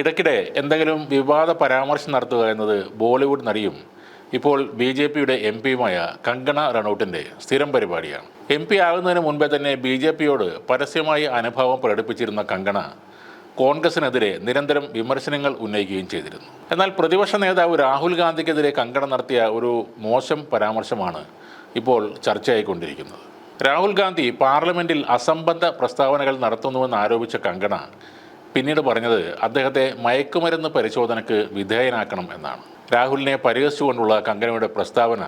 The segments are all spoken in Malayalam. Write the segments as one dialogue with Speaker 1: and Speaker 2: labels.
Speaker 1: ഇടയ്ക്കിടെ എന്തെങ്കിലും വിവാദ പരാമർശം നടത്തുക എന്നത് ബോളിവുഡ് നടിയും ഇപ്പോൾ ബി ജെ പിയുടെ എം പിയുമായ കങ്കണ റണൌട്ടിന്റെ സ്ഥിരം പരിപാടിയാണ്. എം പി ആകുന്നതിന് മുൻപേ തന്നെ ബി ജെ പിയോട് പരസ്യമായി അനുഭാവം പ്രകടിപ്പിച്ചിരുന്ന കങ്കണ കോൺഗ്രസിനെതിരെ നിരന്തരം വിമർശനങ്ങൾ ഉന്നയിക്കുകയും ചെയ്തിരുന്നു. എന്നാൽ പ്രതിപക്ഷ നേതാവ് രാഹുൽ ഗാന്ധിക്കെതിരെ കങ്കണ നടത്തിയ ഒരു മോശം പരാമർശമാണ് ഇപ്പോൾ ചർച്ചയായിക്കൊണ്ടിരിക്കുന്നത്. രാഹുൽ ഗാന്ധി പാർലമെന്റിൽ അസംബന്ധ പ്രസ്താവനകൾ നടത്തുന്നുവെന്ന് ആരോപിച്ച കങ്കണ പിന്നീട് പറഞ്ഞത് അദ്ദേഹത്തെ മയക്കുമരുന്ന് പരിശോധനയ്ക്ക് വിധേയനാക്കണം എന്നാണ്. രാഹുലിനെ പരിഹസിച്ചുകൊണ്ടുള്ള കങ്കനയുടെ പ്രസ്താവന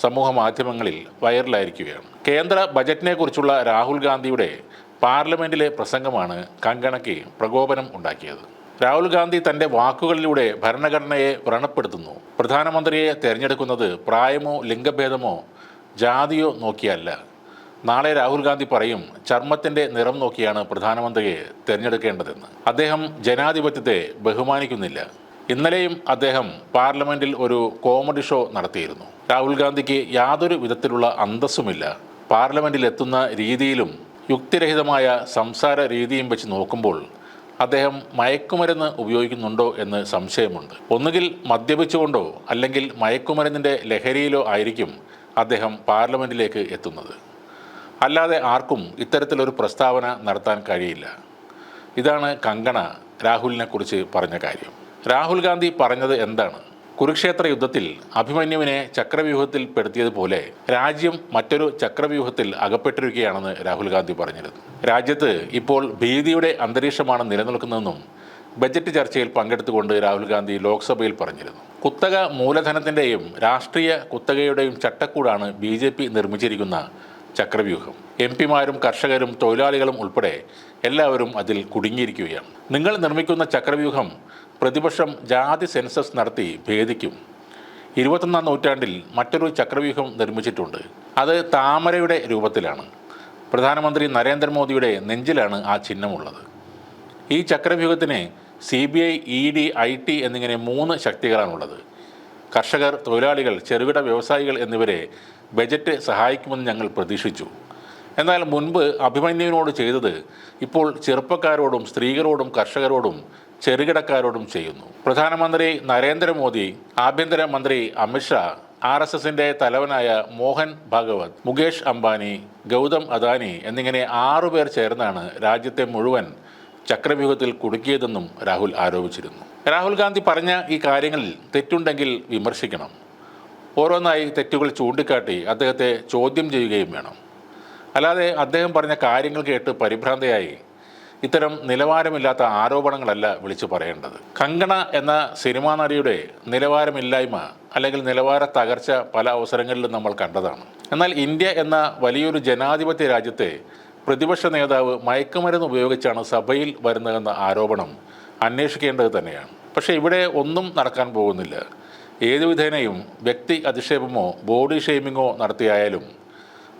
Speaker 1: സമൂഹ മാധ്യമങ്ങളിൽ വൈറലായിരിക്കുകയാണ്. കേന്ദ്ര ബജറ്റിനെ കുറിച്ചുള്ള രാഹുൽ ഗാന്ധിയുടെ പാർലമെന്റിലെ പ്രസംഗമാണ് കങ്കണയ്ക്ക് പ്രകോപനം ഉണ്ടാക്കിയത്. രാഹുൽ ഗാന്ധി തന്റെ വാക്കുകളിലൂടെ ഭരണഘടനയെ വ്രണപ്പെടുത്തുന്നു. പ്രധാനമന്ത്രിയെ തിരഞ്ഞെടുക്കുന്നത് പ്രായമോ ലിംഗഭേദമോ ജാതിയോ നോക്കിയല്ല. നാളെ രാഹുൽ ഗാന്ധി പറയും ചർമ്മത്തിന്റെ നിറം നോക്കിയാണ് പ്രധാനമന്ത്രിയെ തിരഞ്ഞെടുക്കേണ്ടതെന്ന്. അദ്ദേഹം ജനാധിപത്യത്തെ ബഹുമാനിക്കുന്നില്ല. ഇന്നലെയും അദ്ദേഹം പാർലമെന്റിൽ ഒരു കോമഡി ഷോ നടത്തിയിരുന്നു. രാഹുൽ ഗാന്ധിക്ക് യാതൊരു വിധത്തിലുള്ള അന്തസ്സുമില്ല. പാർലമെന്റിൽ എത്തുന്ന രീതിയിലും യുക്തിരഹിതമായ സംസാര രീതിയും വെച്ച് നോക്കുമ്പോൾ അദ്ദേഹം മയക്കുമരുന്ന് ഉപയോഗിക്കുന്നുണ്ടോ എന്ന് സംശയമുണ്ട്. ഒന്നുകിൽ മദ്യപിച്ചുകൊണ്ടോ അല്ലെങ്കിൽ മയക്കുമരുന്നിന്റെ ലഹരിയിലോ ആയിരിക്കും അദ്ദേഹം പാർലമെന്റിലേക്ക് എത്തുന്നത്. അല്ലാതെ ആർക്കും ഇത്തരത്തിലൊരു പ്രസ്താവന നടത്താൻ കഴിയില്ല. ഇതാണ് കങ്കണ രാഹുലിനെ കുറിച്ച് പറഞ്ഞ കാര്യം. രാഹുൽ ഗാന്ധി പറഞ്ഞത് എന്താണ്? കുരുക്ഷേത്ര യുദ്ധത്തിൽ അഭിമന്യുവിനെ ചക്രവ്യൂഹത്തിൽ പെടുത്തിയതുപോലെ രാജ്യം മറ്റൊരു ചക്രവ്യൂഹത്തിൽ അകപ്പെട്ടിരിക്കുകയാണെന്ന് രാഹുൽ ഗാന്ധി പറഞ്ഞിരുന്നു. രാജ്യത്ത് ഇപ്പോൾ ഭീതിയുടെ അന്തരീക്ഷമാണ് നിലനിൽക്കുന്നതെന്നും ബജറ്റ് ചർച്ചയിൽ പങ്കെടുത്തുകൊണ്ട് രാഹുൽ ഗാന്ധി ലോക്സഭയിൽ പറഞ്ഞിരുന്നു. കുത്തക മൂലധനത്തിന്റെയും രാഷ്ട്രീയ കുത്തകയുടെയും ചട്ടക്കൂടാണ് ബി നിർമ്മിച്ചിരിക്കുന്ന ചക്രവ്യൂഹം. എം പിമാരും കർഷകരും തൊഴിലാളികളും ഉൾപ്പെടെ എല്ലാവരും അതിൽ കുടുങ്ങിയിരിക്കുകയാണ്. നിങ്ങൾ നിർമ്മിക്കുന്ന ചക്രവ്യൂഹം പ്രതിപക്ഷം ജാതി സെൻസസ് നടത്തി ഭേദിക്കും. ഇരുപത്തൊന്നാം നൂറ്റാണ്ടിൽ മറ്റൊരു ചക്രവ്യൂഹം നിർമ്മിച്ചിട്ടുണ്ട്. അത് താമരയുടെ രൂപത്തിലാണ്. പ്രധാനമന്ത്രി നരേന്ദ്രമോദിയുടെ നെഞ്ചിലാണ് ആ ചിഹ്നമുള്ളത്. ഈ ചക്രവ്യൂഹത്തിന് C B I E D I T എന്നിങ്ങനെ മൂന്ന് ശക്തികളാണുള്ളത്. കർഷകർ തൊഴിലാളികൾ ചെറുകിട വ്യവസായികൾ എന്നിവരെ ബജറ്റ് സഹായിക്കുമെന്ന് ഞങ്ങൾ പ്രതീക്ഷിച്ചു. എന്നാൽ മുൻപ് അഭിമന്യുവിനോട് ചെയ്തത് ഇപ്പോൾ ചെറുപ്പക്കാരോടും സ്ത്രീകളോടും കർഷകരോടും ചെറുകിടക്കാരോടും ചെയ്യുന്നു. പ്രധാനമന്ത്രി നരേന്ദ്രമോദി ആഭ്യന്തരമന്ത്രി അമിത്ഷാ ആർ എസ് എസിന്റെ തലവനായ മോഹൻ ഭാഗവത് മുകേഷ് അംബാനി ഗൗതം അദാനി എന്നിങ്ങനെ ആറുപേർ ചേർന്നാണ് രാജ്യത്തെ മുഴുവൻ ചക്രവ്യൂഹത്തിൽ കുടുക്കിയതെന്നും രാഹുൽ ആരോപിച്ചിരുന്നു. രാഹുൽ ഗാന്ധി പറഞ്ഞ ഈ കാര്യങ്ങളിൽ തെറ്റുണ്ടെങ്കിൽ വിമർശിക്കണം. ഓരോന്നായി തെറ്റുകൾ ചൂണ്ടിക്കാട്ടി അദ്ദേഹത്തെ ചോദ്യം ചെയ്യുകയും വേണം. അല്ലാതെ അദ്ദേഹം പറഞ്ഞ കാര്യങ്ങൾ കേട്ട് പരിഭ്രാന്തയായി ഇത്തരം നിലവാരമില്ലാത്ത ആരോപണങ്ങളല്ല വിളിച്ചു പറയേണ്ടത്. കങ്കണ എന്ന സിനിമാ നടിയുടെ നിലവാരമില്ലായ്മ അല്ലെങ്കിൽ നിലവാര തകർച്ച പല അവസരങ്ങളിലും നമ്മൾ കണ്ടതാണ്. എന്നാൽ ഇന്ത്യ എന്ന വലിയൊരു ജനാധിപത്യ രാജ്യത്തെ പ്രതിപക്ഷ നേതാവ് മയക്കുമരുന്ന് ഉപയോഗിച്ചാണ് സഭയിൽ വരുന്നതെന്ന ആരോപണം അന്വേഷിക്കേണ്ടത് തന്നെയാണ്. പക്ഷേ ഇവിടെ ഒന്നും നടക്കാൻ പോകുന്നില്ല. ഏതു വിധേനയും വ്യക്തി അധിക്ഷേപമോ ബോഡി ഷെയ്മിങ്ങോ നടത്തിയായാലും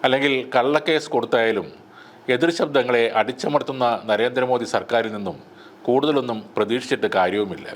Speaker 1: അല്ലെങ്കിൽ കള്ളക്കേസ് കൊടുത്തായാലും എതിർ ശബ്ദങ്ങളെ അടിച്ചമർത്തുന്ന നരേന്ദ്രമോദി സർക്കാരിൽ നിന്നും കൂടുതലൊന്നും പ്രതീക്ഷിച്ചിട്ട് കാര്യവുമില്ല.